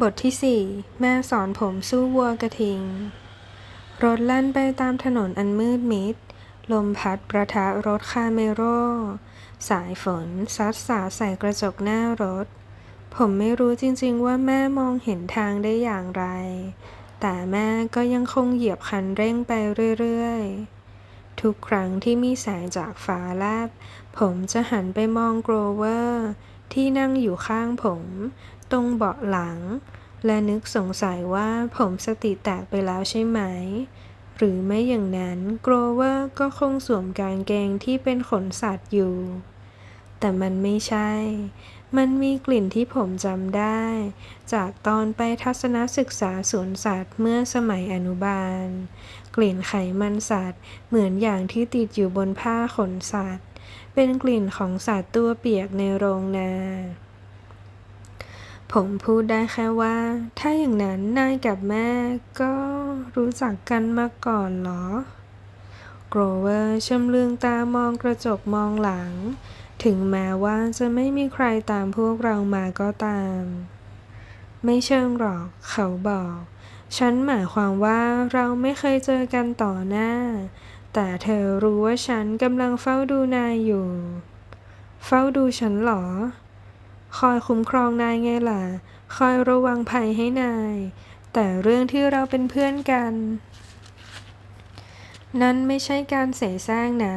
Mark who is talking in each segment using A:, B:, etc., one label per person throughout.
A: บทที่ 4 แม่สอนผมสู้วัวกระทิง รถแล่นไปตามถนนอันมืดมิด ลมพัดประทะรถคาเมโร่สายฝนซัดสาใส่กระจกหน้ารถ ผมไม่รู้จริงๆว่าแม่มองเห็นทางได้อย่างไร แต่แม่ก็ยังคงเหยียบคันเร่งไปเรื่อยๆ ทุกครั้งที่มีแสงจากฟ้าแลบ ผมจะหันไปมองโกรเวอร์ที่นั่งอยู่ข้างผม ตรงเบาะหลัง และนึกสงสัยว่าผมสติแตกไปแล้วใช่ไหม หรือไม่อย่างนั้นโกรเวอร์ก็คงสวมกางเกงที่เป็นขนสัตว์อยู่ แต่มันไม่ใช่ มันมีกลิ่นที่ผมจำได้ จากตอนไปทัศนศึกษาสวนสัตว์เมื่อสมัยอนุบาล กลิ่นไขมันสัตว์ เหมือนอย่างที่ติดอยู่บนผ้าขนสัตว์ เป็นกลิ่นของสัตว์ตัวเปียกในโรงนา ผมพูดได้แค่ว่า ถ้าอย่างนั้นนายกับแม่ก็รู้จักกันมาก่อนเหรอ โกรเวอร์ชำเลืองตามองกระจกมองหลัง ถึงแม้ว่าจะไม่มีใครตามพวกเรามาก็ตาม ไม่เชิงหรอกเขาบอก ฉันหมายความว่าเราไม่เคยเจอกันต่อหน้า แต่เธอรู้ว่าฉันกำลังเฝ้าดูนายอยู่ เฝ้าดูฉันเหรอ คอยคุ้มครองนายไงล่ะ คอยระวังภัยให้นาย แต่เรื่องที่เราเป็นเพื่อนกัน นั่นไม่ใช่การเสแสร้งนะ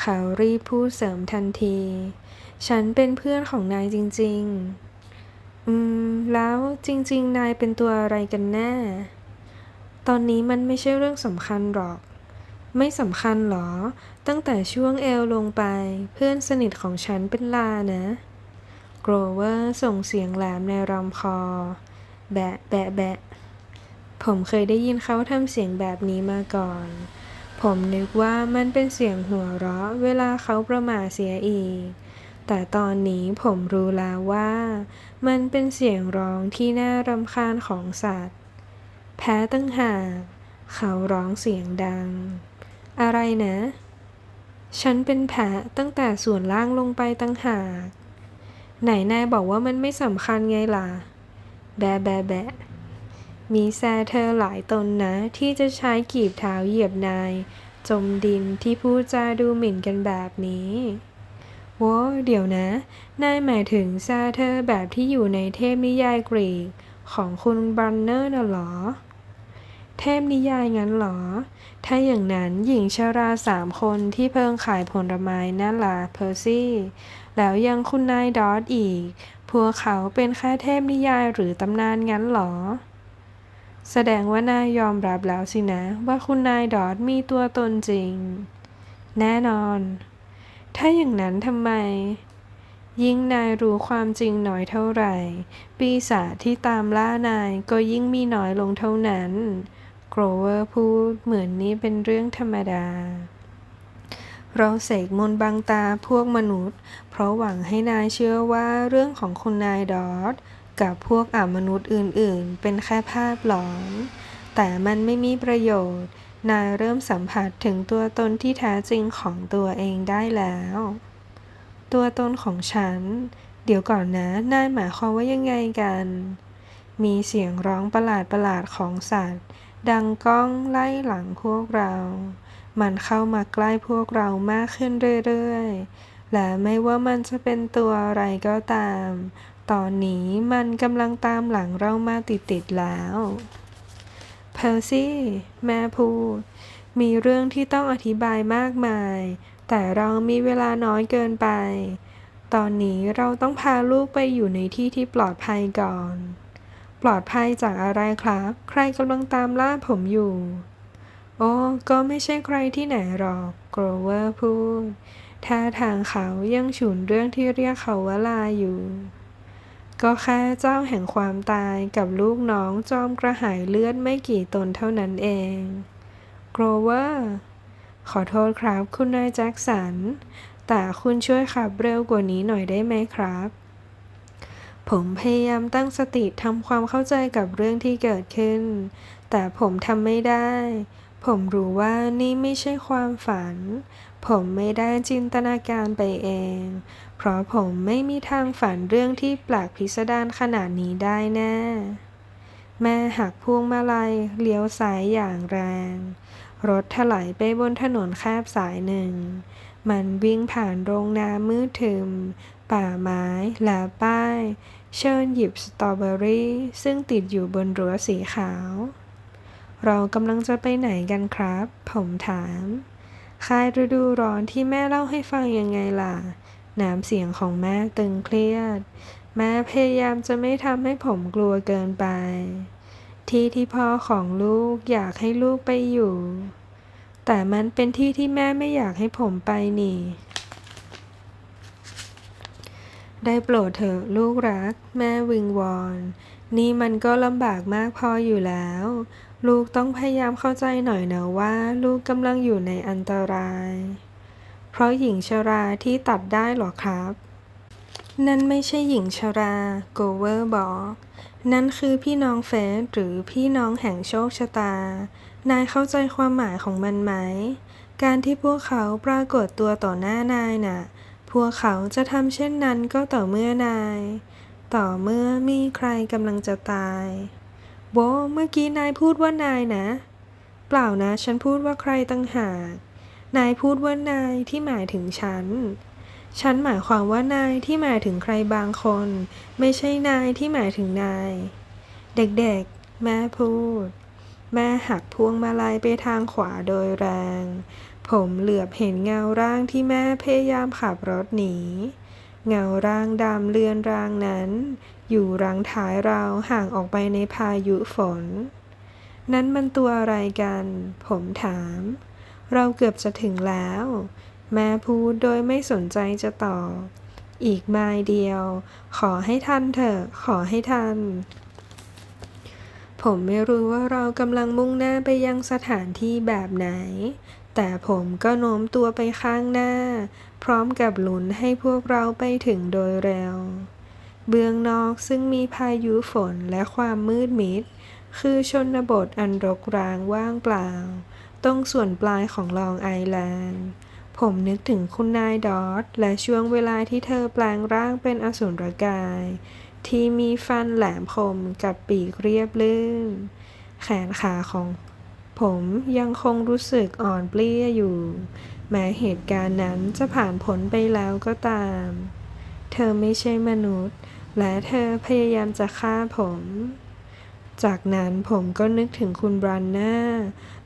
A: เขารีบพูดเสริมทันที ฉันเป็นเพื่อนของนายจริง ๆ อืม แล้วจริง ๆ นายเป็นตัวอะไรกันแน่ ตอนนี้มันไม่ใช่เรื่องสำคัญหรอก ไม่สำคัญหรอ ตั้งแต่ช่วงเอวลงไป เพื่อนสนิทของฉันเป็นลานะ กรเวอร์ส่งเสียงแหลมในลำคอ แบะ แบะ แบะ ผมเคยได้ยินเขาทำเสียงแบบนี้มาก่อน ผมนึกว่ามันเป็นเสียงหัวเราะ เวลาเขาประมาเสียอีก แต่ตอนนี้ผมรู้แล้วว่า มันเป็นเสียงร้องที่น่ารำคาญของสัตว์ แพ้ตั้งหากเขาร้องเสียงดัง อะไรนะ ฉันเป็นแผลตั้งแต่ส่วนล่างลงไปตั้งหาก ไหนนายบอกว่ามันไม่สำคัญไงล่ะ แบะแบะแบะมีแซเธอหลายตนนะ ที่จะใช้กีบเท้าเหยียบนาย จมดินที่พูดจาดูหมิ่นกันแบบนี้โว้เดี๋ยวนะ นายหมายถึงแซเธอแบบที่อยู่ในเทพนิยายกรีก ของคุณบันเนอร์น่ะเหรอ เทพนิยายงั้นเหรอ ถ้าอย่างนั้นหญิงชราสามคนที่เพิ่งขายผลไม้นั่นล่ะเพอร์ซี่ แล้วยังคุณนายดอทอีก พวกเขาเป็นแค่เทพนิยายหรือตำนานงั้นเหรอ แสดงว่านายยอมรับแล้วสินะ ว่าคุณนายดอทมีตัวตนจริง แน่นอน ถ้าอย่างนั้นทำไมยิ่งนายรู้ความจริงน้อยเท่าไหร่ ปีศาจที่ตามล่านายก็ยิ่งมีน้อยลงเท่านั้น โกรเวอร์พูดเหมือนนี้เป็นเรื่องธรรมดา เราเสกมนบังตาพวกมนุษย์ เพราะหวังให้นายเชื่อว่าเรื่องของคุณนายดอทกับพวกอมนุษย์อื่นๆ เป็นแค่ภาพหลอน แต่มันไม่มีประโยชน์ นายเริ่มสัมผัสถึงตัวตนที่แท้จริงของตัวเองได้แล้ว ตัวตนของฉัน เดี๋ยวก่อนนะ นายหมายความว่ายังไงกัน มีเสียงร้องประหลาดๆของสัตว์ ดังก้องไล่หลังพวกเรา มันเข้ามาใกล้พวกเรามากขึ้นเรื่อยๆ และไม่ว่ามันจะเป็นตัวอะไรก็ตาม ตอนนี้มันกำลังตามหลังเรามาติดๆแล้วเพอร์ซี่แม่พูด มีเรื่องที่ต้องอธิบายมากมาย แต่เรามีเวลาน้อยเกินไป ตอนนี้เราต้องพาลูกไปอยู่ในที่ที่ปลอดภัยก่อน ปลอดภัยจากอะไรครับ ใครกำลังตามล่าผมอยู่ โอ้ ก็ไม่ใช่ใครที่ไหนหรอกโกรเวอร์พูดท่าทางเขายังฉุนเรื่องที่เรียกเขาว่าลาอยู่ ก็แค่เจ้าแห่งความตายกับลูกน้องจอมกระหายเลือดไม่กี่ตนเท่านั้นเองโกรเวอร์ขอโทษครับคุณนายแจ็คสัน แต่คุณช่วยขับเร็วกว่านี้หน่อยได้ไหมครับ ผมพยายามตั้งสติทำความเข้าใจกับเรื่องที่เกิดขึ้น แต่ผมทำไม่ได้ ผมรู้ว่านี่ไม่ใช่ความฝัน ผมไม่ได้จินตนาการไปเอง เพราะผมไม่มีทางฝันเรื่องที่แปลกพิสดารขนาดนี้ได้แน่แม่หักพวงมาลัยเลี้ยวซ้ายอย่างแรง รถถลายไปบนถนนแคบสายหนึ่ง มันวิ่งผ่านโรงนามืดทึม ป่าไม้และป้าย เชิญหยิบสตรอเบอรี่ซึ่งติดอยู่บนรั้วสีขาว เรากำลังจะไปไหนกันครับ ผมถาม ค่ายฤดูร้อนที่แม่เล่าให้ฟังยังไงล่ะ น้ำเสียงของแม่ตึงเครียด แม่พยายามจะไม่ทำให้ผมกลัวเกินไป ที่ที่พ่อของลูกอยากให้ลูกไปอยู่ แต่มันเป็นที่ที่แม่ไม่อยากให้ผมไปนี่ ได้โปรดเถอะลูกรัก แม่วิงวอน นี่มันก็ลำบากมากพออยู่แล้ว ลูกต้องพยายามเข้าใจหน่อยนะว่า ลูกกำลังอยู่ในอันตราย เพราะหญิงชราที่ตัดได้หรอครับ นั่นไม่ใช่หญิงชราโกเวอร์บอก นั่นคือพี่น้องเฟสหรือพี่น้องแห่งโชคชะตา นายเข้าใจความหมายของมันไหม การที่พวกเขาปรากฏตัวต่อหน้านายน่ะ พวกเขาจะทำเช่นนั้นก็ต่อเมื่อนาย ต่อเมื่อมีใครกำลังจะตาย โบเมื่อกี้นายพูดว่านายนะ เปล่านะ ฉันพูดว่าใครตั้งหาก นายพูดว่านายที่หมายถึงฉัน ฉันหมายความว่านายที่หมายถึงใครบางคน ไม่ใช่นายที่หมายถึงนาย เด็กๆ แม่พูด แม่หักพวงมาลัยไปทางขวาโดยแรง ผมเหลือบเห็นเงาร่างที่แม่พยายามขับรถหนี เงาร่างดำเลือนรางนั้น อยู่รังท้ายเราห่างออกไปในพายุฝน นั้นมันตัวอะไรกัน ผมถาม เราเกือบจะถึงแล้ว แม่พูดโดยไม่สนใจจะตอบ อีกไมล์เดียว ขอให้ทันเถอะ ขอให้ทันผมไม่รู้ว่าเรากำลังมุ่งหน้าไปยังสถานที่แบบไหน แต่ผมก็โน้มตัวไปข้างหน้า พร้อมกับหลุนให้พวกเราไปถึงโดยเร็ว เบื้องนอกซึ่งมีพายุฝนและความมืดมิด คือชนบทอันรกร้างว่างเปล่า ตรงส่วนปลายของลองไอแลนด์ ผมนึกถึงคุณนายดอทและช่วงเวลาที่เธอแปลงร่างเป็นอสูรกาย ที่มีฟันแหลมคมกับปีกเรียบลื่น แขนขาของ ผมยังคงรู้สึกอ่อนเปลี้ยอยู่ แม้เหตุการณ์นั้นจะผ่านพ้นไปแล้วก็ตาม เธอไม่ใช่มนุษย์ และเธอพยายามจะฆ่าผม จากนั้นผมก็นึกถึงคุณบรันน่า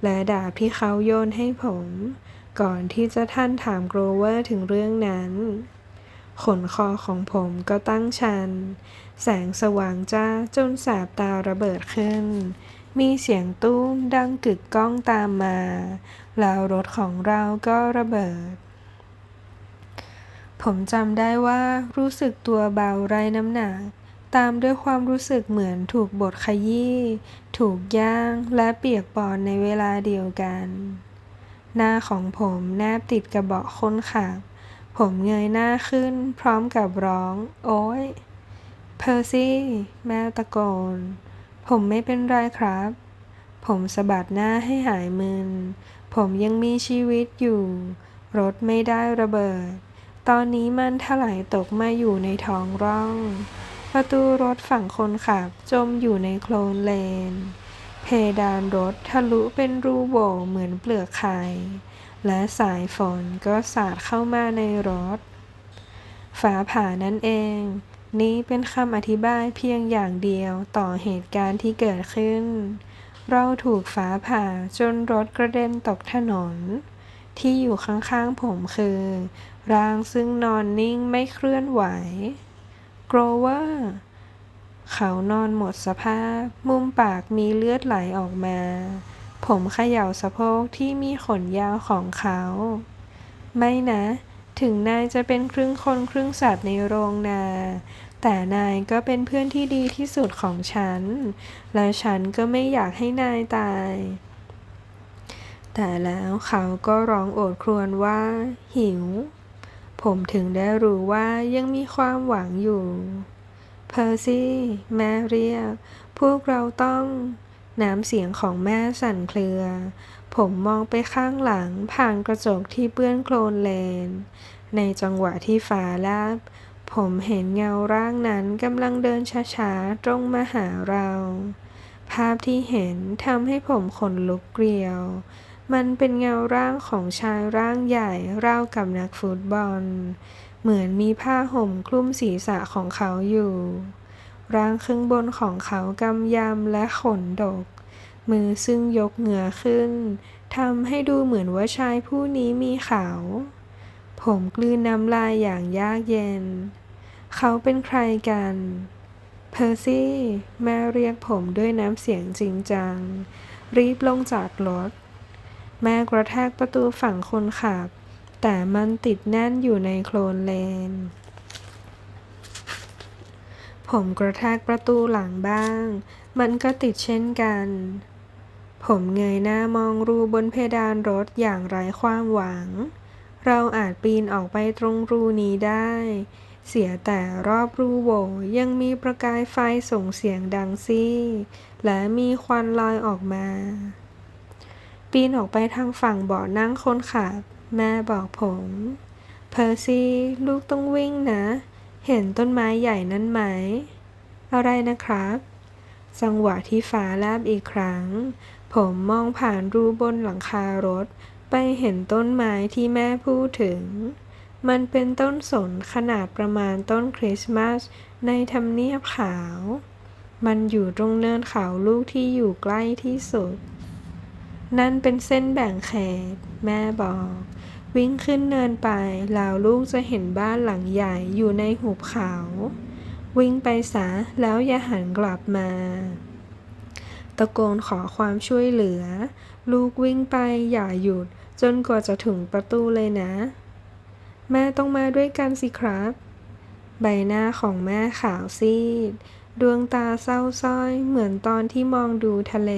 A: และดาบที่เขาโยนให้ผม ก่อนที่จะท่านถามโกรเวอร์ถึงเรื่องนั้น ขนคอของผมก็ตั้งชัน แสงสว่างจ้าจนแสบตาระเบิดขึ้น มีเสียงตุ้มดังกึกก้องตามมา แล้วรถของเราก็ระเบิด ผมจำได้ว่ารู้สึกตัวเบาไร้น้ำหนัก ตามด้วยความรู้สึกเหมือนถูกบดขยี้ ถูกย่างและเปียกปอนในเวลาเดียวกัน หน้าของผมแนบติดกับเบาะคนขับ ผมเงยหน้าขึ้นพร้อมกับร้อง โอ๊ยเพอร์ซี่ แม่ตะโกน ผมไม่เป็นไรครับ ผมสะบัดหน้าให้หายมึน ผมยังมีชีวิตอยู่ รถไม่ได้ระเบิด ตอนนี้มันถลายตกมาอยู่ในท้องร่อง ประตูรถฝั่งคนขับจมอยู่ในโคลนเลน เพดานรถทะลุเป็นรูโหว่เหมือนเปลือกไข่ และสายฝนก็สาดเข้ามาในรถฟ้าผ่านั่นเอง นี่เป็นคำอธิบายเพียงอย่างเดียวต่อเหตุการณ์ที่เกิดขึ้น เราถูกฟ้าผ่าจนรถกระเด็นตกถนน ที่อยู่ข้างๆผมคือ ร่างซึ่งนอนนิ่งไม่เคลื่อนไหวโกรเวอร์เขานอนหมดสภาพ มุมปากมีเลือดไหลออกมา ผมเขย่าสะโพกที่มีขนยาวของเขา ไม่นะ ถึงนายจะเป็นครึ่งคนครึ่งสัตว์ในโรงนา แต่นายก็เป็นเพื่อนที่ดีที่สุดของฉัน และฉันก็ไม่อยากให้นายตาย แต่แล้วเขาก็ร้องโอดครวญว่า หิว ผมถึงได้รู้ว่ายังมีความหวังอยู่ เพอร์ซี่ แม่เรียก พวกเราต้องน้ำเสียงของแม่สั่นเครือ ผมมองไปข้างหลังผ่านกระจกที่เปื้อนโคลนเลน ในจังหวะที่ฟ้าแลบ ผมเห็นเงาร่างนั้นกำลังเดินช้าๆ ตรงมาหาเรา ภาพที่เห็นทำให้ผมขนลุกเกลียว มันเป็นเงาร่างของชายร่างใหญ่ราวกับนักฟุตบอล เหมือนมีผ้าห่มคลุมศีรษะของเขาอยู่ ร่างข้างบนของเขากำยำและขนดก มือซึ่งยกเหงือขึ้นทำให้ดูเหมือนว่าชายผู้นี้มีเขาผมกลืนน้ำลายอย่างยากเย็น เขาเป็นใครกัน เพอร์ซี่ แม่เรียกผมด้วยน้ำเสียงจริงจัง รีบลงจากรถ แม่กระแทกประตูฝั่งคนขับ แต่มันติดแน่นอยู่ในโคลนเลน ผมกระแทกประตูหลังบ้าง มันก็ติดเช่นกัน ผมเงยหน้ามองรูบนเพดานรถอย่างไร้ความหวัง เราอาจปีนออกไปตรงรูนี้ได้ เสียแต่รอบรูโหว่ยังมีประกายไฟส่งเสียงดังซี่ และมีควันลอยออกมา ปีนออกไปทางฝั่งเบาะนั่งคนขับ แม่บอกผม เพอร์ซี่ลูกต้องวิ่งนะ เห็นต้นไม้ใหญ่นั้นไหม อะไรนะครับ จังหวะที่ฟ้าแลบอีกครั้ง ผมมองผ่านรูบนหลังคารถ ไปเห็นต้นไม้ที่แม่พูดถึง มันเป็นต้นสนขนาดประมาณต้นคริสต์มาสในทำเนียบขาว มันอยู่ตรงเนินเขาลูกที่อยู่ใกล้ที่สุด นั่นเป็นเส้นแบ่งเขต แม่บอก วิ่งขึ้นเนินไปแล้วลูกจะเห็นบ้านหลังใหญ่อยู่ในหุบเขา วิ่งไปซะแล้วอย่าหันกลับมา ตะโกนขอความช่วยเหลือ ลูกวิ่งไปอย่าหยุดจนกว่าจะถึงประตูเลยนะ แม่ต้องมาด้วยกันสิครับ ใบหน้าของแม่ขาวซีด ดวงตาเศร้าส้อยเหมือนตอนที่มองดูทะเล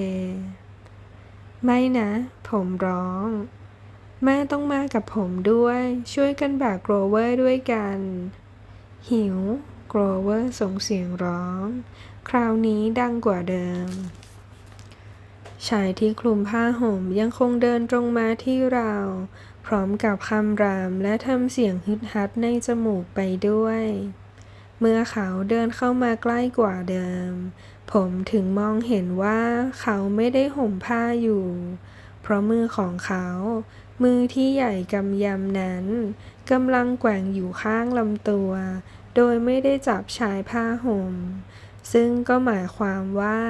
A: ไม่นะ ผมร้อง แม่ต้องมากับผมด้วย ช่วยกันแบกโกรเวอร์ด้วยกัน หิว โกรเวอร์ส่งเสียงร้อง คราวนี้ดังกว่าเดิมชายที่คลุมผ้าห่มยังคงเดินตรงมาที่เรา พร้อมกับคำรามและทำเสียงฮึดฮัดในจมูกไปด้วย เมื่อเขาเดินเข้ามาใกล้กว่าเดิม ผมถึงมองเห็นว่าเขาไม่ได้ห่มผ้าอยู่ เพราะมือของเขา มือที่ใหญ่กำยำนั้นกำลังแกว่งอยู่ข้างลำตัว โดยไม่ได้จับชายผ้าห่ม ซึ่งก็หมายความว่า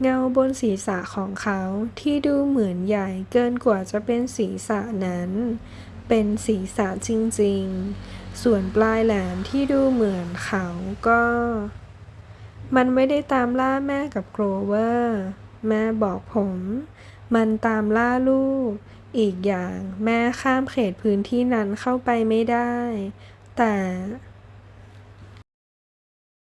A: เงาบนศีรษะของเขาที่ดูเหมือนใหญ่เกินกว่าจะเป็นศีรษะนั้น เป็นศีรษะจริงๆ ส่วนปลายแหลมที่ดูเหมือนเขาก็ มันไม่ได้ตามล่าแม่กับโกรเวอร์ แม่บอกผม มันตามล่าลูก อีกอย่างแม่ข้ามเขตพื้นที่นั้นเข้าไปไม่ได้ แต่